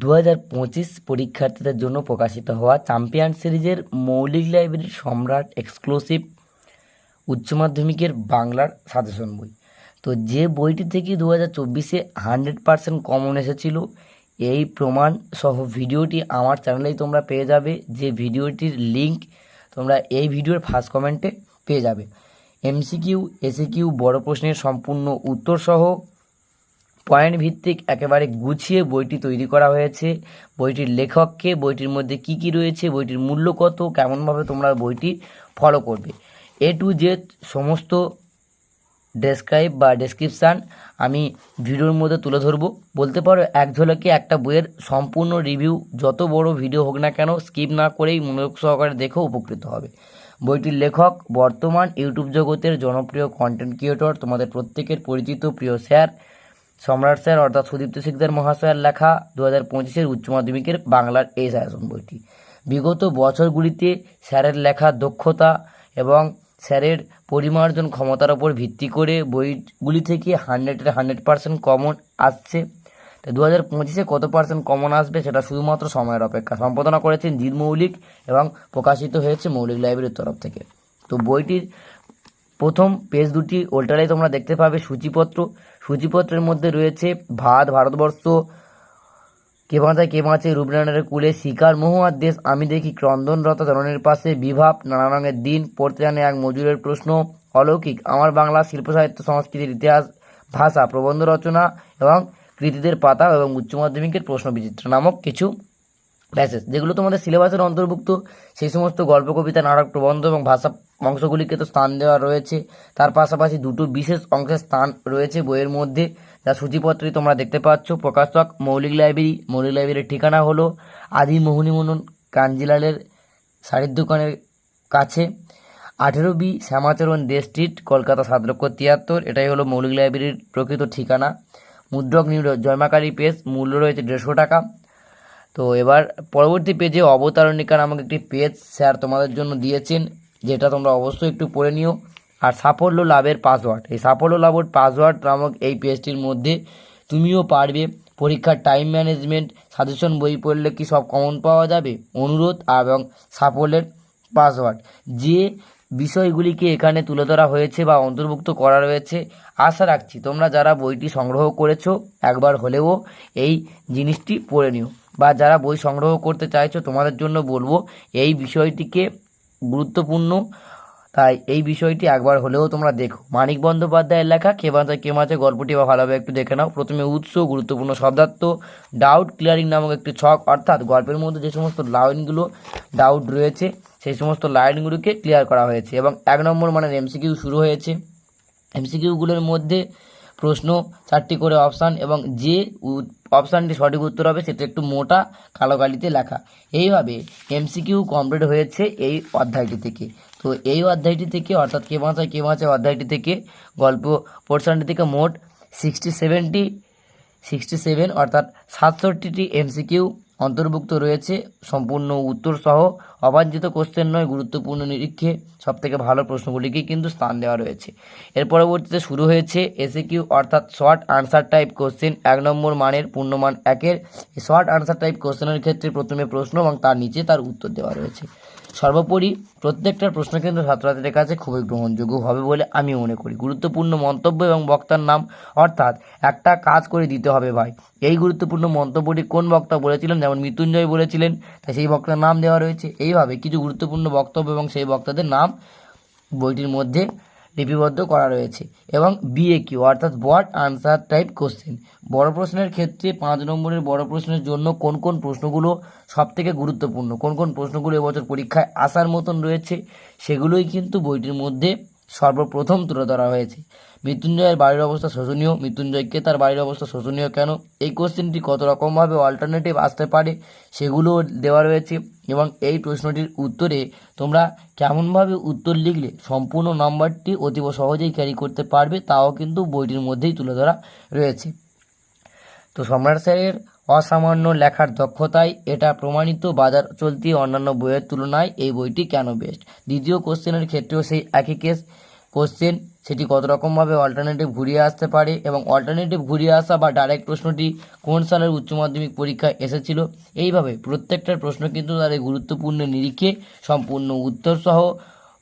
দু হাজার পঁচিশ পরীক্ষার্থীদের জন্য প্রকাশিত হওয়া চ্যাম্পিয়ন সিরিজের মৌলিক লাইব্রেরির সম্রাট এক্সক্লুসিভ উচ্চ মাধ্যমিকের বাংলার সাজেশন বই। তো যে বইটি থেকে দু হাজার চব্বিশে হান্ড্রেড পার্সেন্ট কমন এসেছিল, এই প্রমাণ সহ ভিডিওটি আমার চ্যানেলেই তোমরা পেয়ে যাবে, যে ভিডিওটির লিঙ্ক তোমরা এই ভিডিওর ফার্স্ট কমেন্টে পেয়ে যাবে। এমসিকিউ, এসিকিউ, বড় প্রশ্নের সম্পূর্ণ উত্তর সহ পয়েন্ট ভিত্তিক একেবারে গুছিয়ে বইটি তৈরি করা হয়েছে। বইটির লেখককে, বইটির মধ্যে কি কি রয়েছে, বইটির মূল্য কত, কেমনভাবে তোমরা বইটি ফলো করবে। এ টু জেড সমস্ত ডেসক্রাইব বা ডেসক্রিপশান আমি ভিডিওর মধ্যে তুলে ধরবো। বলতে পারো, এক ঝলকে একটা বইয়ের সম্পূর্ণ রিভিউ যত বড় ভিডিও হোক না কেন স্কিপ না করেই মনোযোগ সহকারে দেখেও উপকৃত হবে। বইটির লেখক, বর্তমান ইউটিউব জগতের জনপ্রিয় কন্টেন্ট ক্রিয়েটর তোমাদের প্রত্যেকের পরিচিত প্রিয় স্যার সম্রাট স্যার অর্থাৎ সুদীপ্ত সিকদার মহাশয়ের লেখা দু হাজার পঁচিশের উচ্চ মাধ্যমিকের বাংলার এই সাজেশন বইটি। বিগত বছরগুলিতে স্যারের লেখা দক্ষতা এবং স্যারের পরিমার্জন ক্ষমতার ওপর ভিত্তি করে বইগুলি থেকে হান্ড্রেডের হান্ড্রেড পার্সেন্ট কমন আসছে। তো দু হাজার পঁচিশে কত পার্সেন্ট কমন আসবে সেটা শুধুমাত্র সময়ের অপেক্ষা। সম্পাদনা করেছেন জিৎ মৌলিক এবং প্রকাশিত হয়েছে মৌলিক লাইব্রেরির তরফ থেকে। তো বইটির প্রথম পেজ দুটি ওল্টারাই তোমরা দেখতে পাবে সূচিপত্র। সূচিপত্রের মধ্যে রয়েছে ভাত, ভারতবর্ষ, কে বাঁচায়, কে বাঁচে রূপনারায়ণের কুলে শিকার, মহুয়ার দেশ, আমি দেখি ক্রন্দনরত ধরনের পাশে বিভাব নানা রঙের দিন, পড়তে জানে এক মজুরের প্রশ্ন, অলৌকিক, আমার বাংলা শিল্প সাহিত্য, সংস্কৃতির ইতিহাস, ভাষা, প্রবন্ধ রচনা এবং কৃতিদের পাতা এবং উচ্চ মাধ্যমিকের প্রশ্ন বিচিত্র, নামক কিছু প্যাসেজ যেগুলো তোমাদের সিলেবাসের অন্তর্ভুক্ত, সেই সমস্ত গল্প, কবিতা, নাটক, প্রবন্ধ এবং ভাষা অংশগুলিকে তো স্থান দেওয়া রয়েছে। তার পাশাপাশি দুটো বিশেষ অংশের স্থান রয়েছে বইয়ের মধ্যে, যা সূচিপত্রে তোমরা দেখতে পাচ্ছ। প্রকাশক মৌলিক লাইব্রেরি, মৌলিক লাইব্রেরির ঠিকানা হলো আদি মোহনী মনন কাঞ্জিলালের শাড়ির দোকানের কাছে, আঠেরো বি শ্যামাচরণ দে স্ট্রিট, কলকাতা সাত লক্ষ তিয়াত্তর। এটাই হলো মৌলিক লাইব্রেরির প্রকৃত ঠিকানা। মুদ্রক নিউজ, জয়মাকারী পেজ, মূল্য রয়েছে দেড়শো টাকা। তো এবার পরবর্তী পেজে অবতারণিকা নামক একটি পেজ স্যার তোমাদের জন্য দিয়েছেন, যেটা তোমরা অবশ্যই একটু পড়ে নিও। আর সাফল্য লাভের পাসওয়ার্ড এই সাফল্য লাভের পাসওয়ার্ড নামক এই পেজটির মধ্যে তুমিও পারবে। পরীক্ষার টাইম ম্যানেজমেন্ট সাজেশন বই পড়লে কি সব কমন পাওয়া যাবে? অনুরোধ এবং সাফল্যের পাসওয়ার্ড যে বিষয়গুলিকে এখানে তুলে ধরা হয়েছে বা অন্তর্ভুক্ত করা রয়েছে। আশা রাখছি তোমরা যারা বইটি সংগ্রহ করেছ, একবার হলেও এই জিনিসটি পড়ে নিও। বা যারা বই সংগ্রহ করতে চাইছো, তোমাদের জন্য বলব, এই বিষয়টিকে গুরুত্বপূর্ণ। তাই এই বিষয়টি একবার হলেও তোমরা দেখো। মানিক বন্দ্যোপাধ্যায়ের লেখা, কে বাঁচায় কে মাঝে গল্পটি বা ভালোভাবে একটু দেখে নাও। প্রথমে উৎস, গুরুত্বপূর্ণ শব্দার্থ, ডাউট, ক্লিয়ারিং নামক একটি ছক। অর্থাৎ গল্পের মধ্যে যে সমস্ত লাইনগুলো ডাউট রয়েছে সেই সমস্ত লাইনগুলোকে ক্লিয়ার করা হয়েছে এবং এক নম্বর মানে এমসিকিউ শুরু হয়েছে। এমসিকিউগুলোর মধ্যে প্রশ্ন চারটি করে অপশান এবং যে অপশানটি সঠিক উত্তর হবে সেটা একটু মোটা কালো কালিতে লেখা। এইভাবে এমসিকিউ কমপ্লিট হয়েছে এই অধ্যায়টি থেকে। তো এই অধ্যায়টি থেকে অর্থাৎ কে বাঁচায় কে বাঁচায় অধ্যায়টি থেকে গল্প পোর্শনটি থেকে মোট সিক্সটি সেভেনটি সিক্সটি সেভেন অর্থাৎ সাতষট্টিটি এমসিকিউ অন্তর্ভুক্ত রয়েছে, সম্পূর্ণ উত্তর সহ অবাঞ্ছিত কোশ্চেন নয়, গুরুত্বপূর্ণ নিরীক্ষে। সবথেকে ভালো প্রশ্নগুলিকে কিন্তু স্থান দেওয়া রয়েছে। এর পরবর্তীতে শুরু হয়েছে এসে কিউ অর্থাৎ শর্ট আনসার টাইপ কোশ্চেন এক নম্বর মানের পূর্ণমান একের শর্ট আনসার টাইপ কোশ্চেনের ক্ষেত্রে প্রথমে প্রশ্ন এবং তার নিচে তার উত্তর দেওয়া রয়েছে। সর্বোপরি প্রত্যেকটা প্রশ্ন কিন্তু ছাত্রছাত্রীদের কাছে খুবই গ্রহণযোগ্য হবে বলে আমি মনে করি। গুরুত্বপূর্ণ মন্তব্য এবং বক্তার নাম, অর্থাৎ একটা কাজ করে দিতে হবে ভাই। এই গুরুত্বপূর্ণ মন্তব্যটি কোন বক্তা বলেছিলেন? যেমন মৃত্যুঞ্জয় বলেছিলেন, তাই সেই বক্তার নাম দেওয়া রয়েছে। এইভাবে কিছু গুরুত্বপূর্ণ বক্তব্য এবং সেই বক্তাদের নাম বইটির মধ্যে লিপিবদ্ধ করা রয়েছে এবং বিএ কিউ অর্থাৎ ওয়ার্ড আনসার টাইপ কোশ্চেন বড় প্রশ্নের ক্ষেত্রে পাঁচ নম্বরের বড় প্রশ্নের জন্য কোন কোন প্রশ্নগুলো সব থেকে গুরুত্বপূর্ণ? কোন কোন প্রশ্নগুলো এবছর পরীক্ষায় আসার মতন রয়েছে? সেগুলোই কিন্তু বইটির মধ্যে সর্বপ্রথম তুলে ধরা হয়েছে। মৃত্যুঞ্জয়ের বাড়ির অবস্থা শোচনীয় মৃত্যুঞ্জয়কে তার বাড়ির অবস্থা শোচনীয় কেন? এই কোশ্চেনটি কত রকমভাবে অল্টারনেটিভ আসতে পারে সেগুলো দেওয়া রয়েছে এবং এই প্রশ্নটির উত্তরে তোমরা কেমনভাবে উত্তর লিখলে সম্পূর্ণ নাম্বারটি অতীব সহজেই ক্যারি করতে পারবে, তাও কিন্তু বইটির মধ্যেই তুলে ধরা রয়েছে। তো সম্রাট স্যারের অসামান্য লেখার দক্ষতায় এটা প্রমাণিত বাজার চলতি অন্যান্য বইয়ের তুলনায় এই বইটি কেন বেস্ট দ্বিতীয় কোশ্চেনের ক্ষেত্রেও সেই একই কেস কোশ্চেন, সেটি কত রকমভাবে অল্টারনেটিভ ঘুরিয়ে আসতে পারে এবং অল্টারনেটিভ ঘুরিয়ে আসা বা ডাইরেক্ট প্রশ্নটি কোন সালের উচ্চ মাধ্যমিক পরীক্ষায় এসেছিল? এইভাবে প্রত্যেকটার প্রশ্ন কিন্তু তাদের গুরুত্বপূর্ণ নিরিখে সম্পূর্ণ উত্তরসহ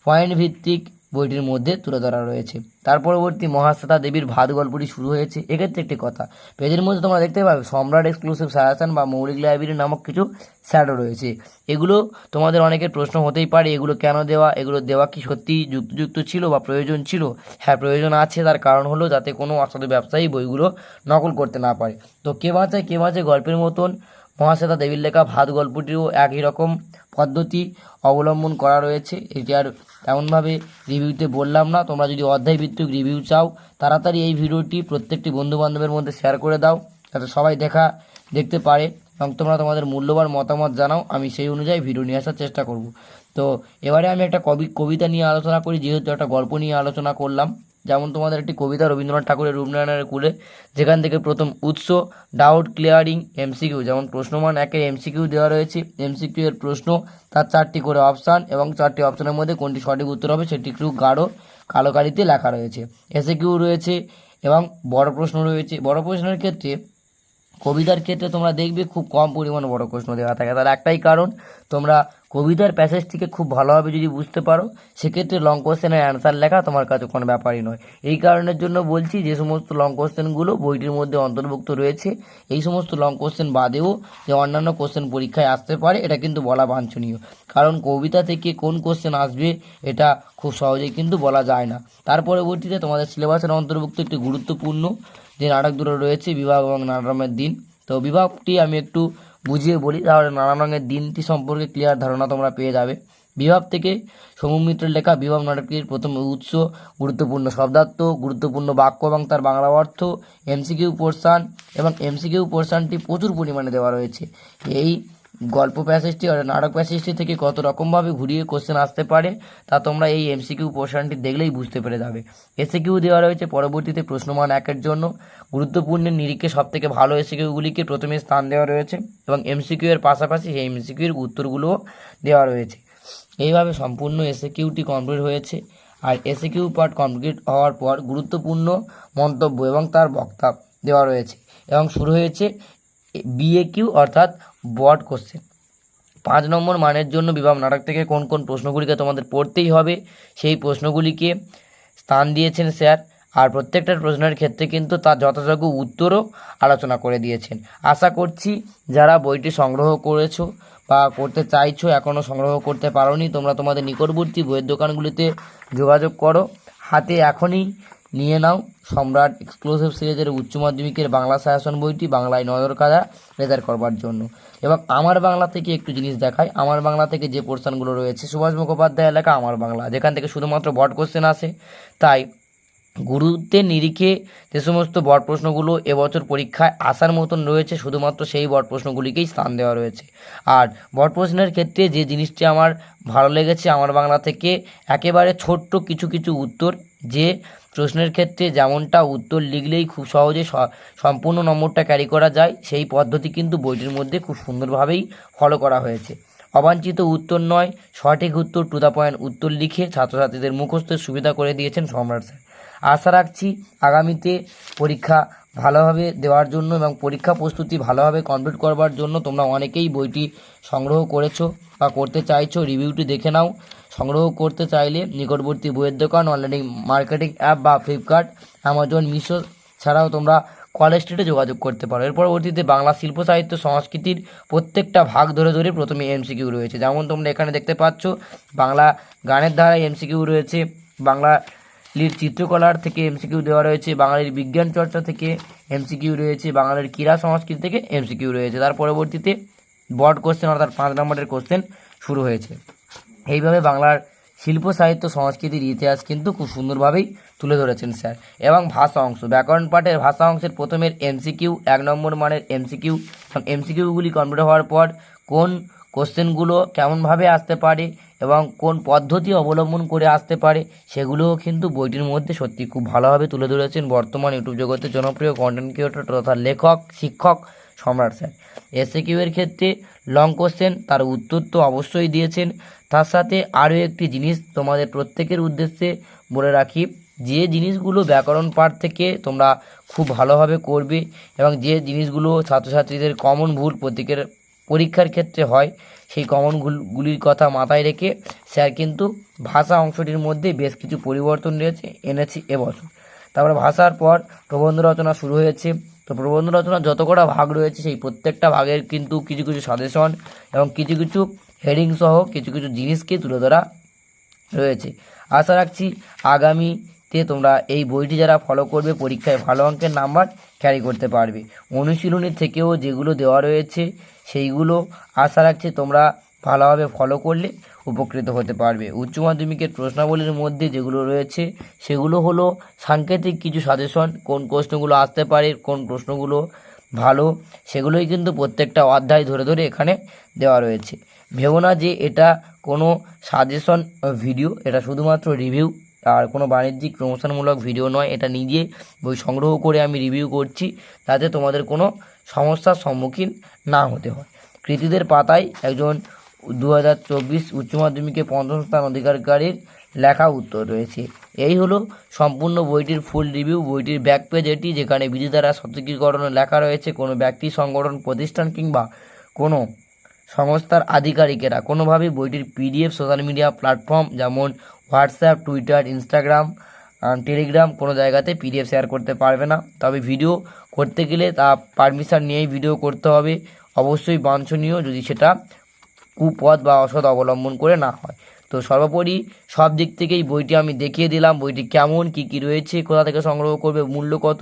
পয়েন্ট ভিত্তিক বইটির মধ্যে তুলে ধরা রয়েছে। তার পরবর্তী মহাশ্বেতা দেবীর ভাত গল্পটি শুরু হয়েছে এক্ষেত্রে একটি কথা। পেজের মধ্যে তোমরা দেখতে পাবে, সম্রাট এক্সক্লুসিভ সাজেশন বা মৌলিক লাইব্রেরি নামক কিছু শ্যাডো রয়েছে। এগুলো তোমাদের অনেকের প্রশ্ন হতেই পারে, এগুলো কেন দেওয়া, এগুলো দেওয়া কি সত্যি যুক্তযুক্ত ছিল বা প্রয়োজন ছিল? হ্যাঁ প্রয়োজন আছে, তার কারণ হলো যাতে কোনো অসাধু ব্যবসায়ী বইগুলো নকল করতে না পারে। তো কে বাঁচায়, কে বাঁচে গল্পের মতন? মহাশ্বেতা দেবীর লেখা ভাত গল্পটিও একই রকম পদ্ধতি অবলম্বন করা রয়েছে। এটি আর তেমনভাবে রিভিউতে বললাম না, তোমরা যদি অধ্যায় ভিত্তিক রিভিউ চাও, তাড়াতাড়ি এই ভিডিওটি প্রত্যেকটি বন্ধুবান্ধবের মধ্যে শেয়ার করে দাও, যাতে সবাই দেখা, দেখতে পারে এবং তোমরা তোমাদের মূল্যবান মতামত জানাও। আমি সেই অনুযায়ী ভিডিও নিয়ে আসার চেষ্টা করব। তো, এবারে আমি একটা কবি, কবিতা নিয়ে আলোচনা করি, যেহেতু একটা গল্প নিয়ে আলোচনা করলাম। যেমন তোমাদের একটি কবিতা রবীন্দ্রনাথ ঠাকুরের রূপনারায়ণের কুলে, যেখান থেকে প্রথম উৎস ডাউট ক্লিয়ারিং এমসিকিউ যেমন প্রশ্নমান একের এমসিকিউ দেওয়া রয়েছে। এমসিকিউ এর প্রশ্ন, তার চারটি করে অপশান এবং চারটি অপশানের মধ্যে কোনটি সঠিক উত্তর হবে সেটি একটু গাঢ় কালো কালিতে লেখা রয়েছে। এসে কিউ রয়েছে এবং বড় প্রশ্ন রয়েছে। বড় প্রশ্নের ক্ষেত্রে কবিতার ক্ষেত্রে তোমরা দেখবে খুব কম পরিমাণে বড় প্রশ্ন দেওয়া থাকে। তার একটাই কারণ, তোমরা কবিতার প্যাসেজটিকে খুব ভালোভাবে যদি বুঝতে পারো, সেক্ষেত্রে লং কোশ্চেনের অ্যান্সার লেখা তোমার কাছে কোনো ব্যাপারই নয়। এই কারণের জন্য বলছি, যে সমস্ত লং কোশ্চেনগুলো বইটির মধ্যে অন্তর্ভুক্ত রয়েছে, এই সমস্ত লং কোশ্চেন বাদেও যে অন্যান্য কোশ্চেন পরীক্ষায় আসতে পারে, এটা কিন্তু বলা বাঞ্ছনীয়। কারণ কবিতা থেকে কোন কোশ্চেন আসবে, এটা খুব সহজেই কিন্তু বলা যায় না। তার পরবর্তীতে তোমাদের সিলেবাসের অন্তর্ভুক্ত একটি গুরুত্বপূর্ণ যে নাটক দুটো রয়েছে, বিবাহ এবং নানা রঙের দিন। তো বিবাহটি আমি একটু বুঝিয়ে বলি, তাহলে নানা রঙের দিনটি সম্পর্কে ক্লিয়ার ধারণা তোমরা পেয়ে যাবে। বিভাগ থেকে সমু মিত্রের লেখা বিভাব নাটকটির প্রথম উৎস, গুরুত্বপূর্ণ শব্দার্থ, গুরুত্বপূর্ণ বাক্য এবং তার বাংলা অর্থ এমসিকিউ পোর্শান এবং এমসিকিউ পোর্শানটি প্রচুর পরিমাণে দেওয়া রয়েছে। এই গল্প প্যাসেজটি অর্থাৎ নাটক প্যাসেজটি থেকে কত রকমভাবে ঘুরিয়ে কোশ্চেন আসতে পারে, তা তোমরা এই এমসিকিউ পোর্শনটি দেখলেই বুঝতে পেরে যাবে। এসিকিউ দেওয়া রয়েছে, পরবর্তীতে প্রশ্নমান একের জন্য। গুরুত্বপূর্ণ নিরিখে সব থেকে ভালো এসিকিউগুলিকে প্রথমে স্থান দেওয়া রয়েছে এবং এমসিকিউ এর পাশাপাশি সেই এমসিকিউর উত্তরগুলোও দেওয়া রয়েছে। এইভাবে সম্পূর্ণ এসিকিউটি কমপ্লিট হয়েছে। আর এসিকিউ পার্ট কমপ্লিট হওয়ার পর গুরুত্বপূর্ণ মন্তব্য এবং তার বক্তা দেওয়া রয়েছে। এবং শুরু হয়েছে বিএ কিউ অর্থাৎ বড কোশ্চেন পাঁচ নম্বর মানের জন্য বিভাগ নাটক থেকে কোন কোন প্রশ্নগুলিকে তোমাদের পড়তেই হবে? সেই প্রশ্নগুলিকে স্থান দিয়েছেন স্যার। আর প্রত্যেকটা প্রশ্নের ক্ষেত্রে কিন্তু তার যথাযোগ্য উত্তরও আলোচনা করে দিয়েছেন। আশা করছি যারা বইটি সংগ্রহ করেছ বা করতে চাইছো এখনও সংগ্রহ করতে পারোনি, তোমরা তোমাদের নিকটবর্তী বইয়ের দোকানগুলিতে যোগাযোগ করো। হাতে এখনই নিয়ে নাও। সম্রাট এক্সক্লুসিভ সিরিজের উচ্চ মাধ্যমিকের বাংলা শাসন বইটি বাংলায় নজর কাজা রেজার করবার জন্য। এবং আমার বাংলা থেকে একটু জিনিস দেখায় আমার বাংলা থেকে যে পোর্শনগুলো রয়েছে, সুভাষ মুখোপাধ্যায় এলাকা আমার বাংলা। যেখান থেকে শুধুমাত্র বট কোশ্চেন আসে। তাই গুরুত্বের নিরিখে যে সমস্ত বট প্রশ্নগুলো এবছর পরীক্ষায় আসার মতন রয়েছে, শুধুমাত্র সেই বট প্রশ্নগুলিকেই স্থান দেওয়া রয়েছে। আর বট প্রশ্নের ক্ষেত্রে যে জিনিসটি আমার ভালো লেগেছে, আমার বাংলা থেকে একেবারে ছোট্ট কিছু কিছু উত্তর যে প্রশ্নের ক্ষেত্রে যেমনটা উত্তর লিখলেই খুব সহজে সম্পূর্ণ নম্বরটা ক্যারি করা যায়, সেই পদ্ধতি কিন্তু বইটির মধ্যে খুব সুন্দরভাবেই ফলো করা হয়েছে। অবাঞ্ছিত উত্তর নয়, সঠিক উত্তর টু দ্য পয়েন্ট উত্তর লিখে ছাত্রছাত্রীদের মুখস্থের সুবিধা করে দিয়েছেন সম্রাট স্যার। আশা রাখছি আগামীতে পরীক্ষা ভালোভাবে দেওয়ার জন্য এবং পরীক্ষা প্রস্তুতি ভালোভাবে কমপ্লিট করবার জন্য তোমরা অনেকেই বইটি সংগ্রহ করেছ বা করতে চাইছো। রিভিউটি দেখে নাও। সংগ্রহ করতে চাইলে নিকটবর্তী বইয়ের দোকান অনলাইন মার্কেটিং অ্যাপ বা ফ্লিপকার্ট অ্যামাজন মিশো ছাড়াও তোমরা কলেজ স্ট্রিটে যোগাযোগ করতে পারো। এর পরবর্তীতে বাংলা শিল্প, সাহিত্য, সংস্কৃতির প্রত্যেকটা ভাগ ধরে ধরে প্রথমে এমসিকিউ রয়েছে। যেমন তোমরা এখানে দেখতে পাচ্ছ, বাংলা গানের ধারায় এমসিকিউ রয়েছে, বাংলা লির চিত্রকলার থেকে এমসিকিউ দেওয়া রয়েছে, বাঙালির বিজ্ঞান চর্চা থেকে এমসিকিউ রয়েছে, বাঙালির ক্রীড়া সংস্কৃতি থেকে এমসিকিউ রয়েছে। তার পরবর্তীতে বড কোশ্চেন অর্থাৎ পাঁচ নম্বরের কোশ্চেন শুরু হয়েছে। এইভাবে বাংলার শিল্প, সাহিত্য, সংস্কৃতির ইতিহাস কিন্তু খুব সুন্দরভাবেই তুলে ধরেছেন স্যার। এবং ভাষা অংশ, ব্যাকরণ পাঠের ভাষা অংশের প্রথমের এমসিকিউ এক নম্বর মানের এমসিকিউ এবং এমসিকিউগুলি কমপ্লিট হওয়ার পর কোন কোশ্চেনগুলো কেমনভাবে আসতে পারে এবং কোন পদ্ধতি অবলম্বন করে আসতে পারে সেগুলোও কিন্তু বইটির মধ্যে সত্যি খুব ভালোভাবে তুলে ধরেছেন বর্তমান ইউটিউব জগতে জনপ্রিয় কন্টেন্ট ক্রিয়েটর তথা লেখক, শিক্ষক সম্রাট স্যার। এসএ কিউ এর ক্ষেত্রে লং কোশ্চেন তার উত্তর তো অবশ্যই দিয়েছেন। তার সাথে আরও একটি জিনিস তোমাদের প্রত্যেকের উদ্দেশ্যে বলে রাখি, যে জিনিসগুলো ব্যাকরণ পাঠ থেকে তোমরা খুব ভালোভাবে করবে এবং যে জিনিসগুলো ছাত্রছাত্রীদের কমন ভুল প্রত্যেকের পরীক্ষার ক্ষেত্রে হয়, সেই কমন গুলির কথা মাথায় রেখে স্যার কিন্তু ভাষা অংশটির মধ্যে বেশ কিছু পরিবর্তন রয়েছে, এনেছি এবছর। তারপরে ভাষার পর প্রবন্ধ রচনা শুরু হয়েছে। তো প্রবন্ধ রচনার যত কটা ভাগ রয়েছে, সেই প্রত্যেকটা ভাগের কিন্তু কিছু কিছু সাজেশন এবং কিছু কিছু হেডিং সহ কিছু কিছু জিনিসকে তুলে ধরা রয়েছে। আশা রাখছি আগামীতে তোমরা এই বইটি যারা ফলো করবে, পরীক্ষায় ভালো অঙ্কের নাম্বার ক্যারি করতে পারবে। অনুশীলনী থেকেও যেগুলো দেওয়া রয়েছে সেইগুলো আশা রাখছি তোমরা ভালোভাবে ফলো করলে উপকৃত হতে পারবে। উচ্চ মাধ্যমিকের প্রশ্নাবলীর মধ্যে যেগুলো রয়েছে, সেগুলো হলো সাংকেতিক কিছু সাজেশন কোন প্রশ্নগুলো আসতে পারে, কোন প্রশ্নগুলো ভালো, সেগুলোই কিন্তু প্রত্যেকটা অধ্যায় ধরে ধরে এখানে দেওয়া রয়েছে। ভেবো না যে এটা কোনো সাজেশন ভিডিও এটা শুধুমাত্র রিভিউ আর কোনো বাণিজ্যিক প্রমোশনমূলক ভিডিও নয়, এটা নিজে বই সংগ্রহ করে আমি রিভিউ করছি, যাতে তোমাদের কোনো সমস্যার সম্মুখীন না হতে হয়। কৃতিদের পাতায় একজন দু হাজার চব্বিশ উচ্চ মাধ্যমিকে পঞ্চম স্থান অধিকারকারীর লেখা উত্তর রয়েছে। এই হলো সম্পূর্ণ বইটির ফুল রিভিউ বইটির ব্যাক পেজ এটি, যেখানে বিধি দ্বারা লেখা রয়েছে, কোনো ব্যক্তি, সংগঠন, প্রতিষ্ঠান কিংবা কোনো সংস্থার আধিকারিকেরা। কোনোভাবেই বইটির পিডিএফ সোশ্যাল মিডিয়া প্ল্যাটফর্ম যেমন হোয়াটসঅ্যাপ, টুইটার, ইনস্টাগ্রাম টেলিগ্রাম কোনো জায়গাতে পিডিএফ শেয়ার করতে পারবে না। তবে ভিডিও করতে গেলে তা পারমিশন নিয়েই ভিডিও করতে হবে। অবশ্যই বাঞ্ছনীয় যদি সেটা কুপথ বা অসৎ অবলম্বন করে না হয়। তো সর্বোপরি সব দিক থেকেই বইটি আমি দেখিয়ে দিলাম। বইটি কেমন, কি কি রয়েছে, কোথা থেকে সংগ্রহ করবে, মূল্য কত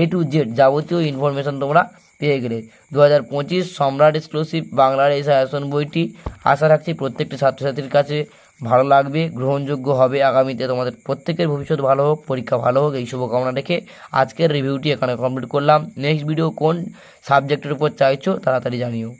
এ টু জেড যাবতীয় ইনফরমেশন তোমরা পেয়ে গেলে। দু হাজার পঁচিশ সম্রাট এক্সক্লুসিভ বাংলার এই সায়াসন বইটি। আশা রাখছি প্রত্যেকটি ছাত্রছাত্রীর কাছে ভালো লাগবে, গ্রহণযোগ্য হবে আগামীতে। তোমাদের প্রত্যেকের ভবিষ্যৎ ভালো হোক, পরীক্ষা ভালো হোক, এই শুভকামনা রেখে আজকের রিভিউটি এখানে কমপ্লিট করলাম। নেক্সট ভিডিও কোন সাবজেক্টের উপর চাইছো, তাড়াতাড়ি জানিও।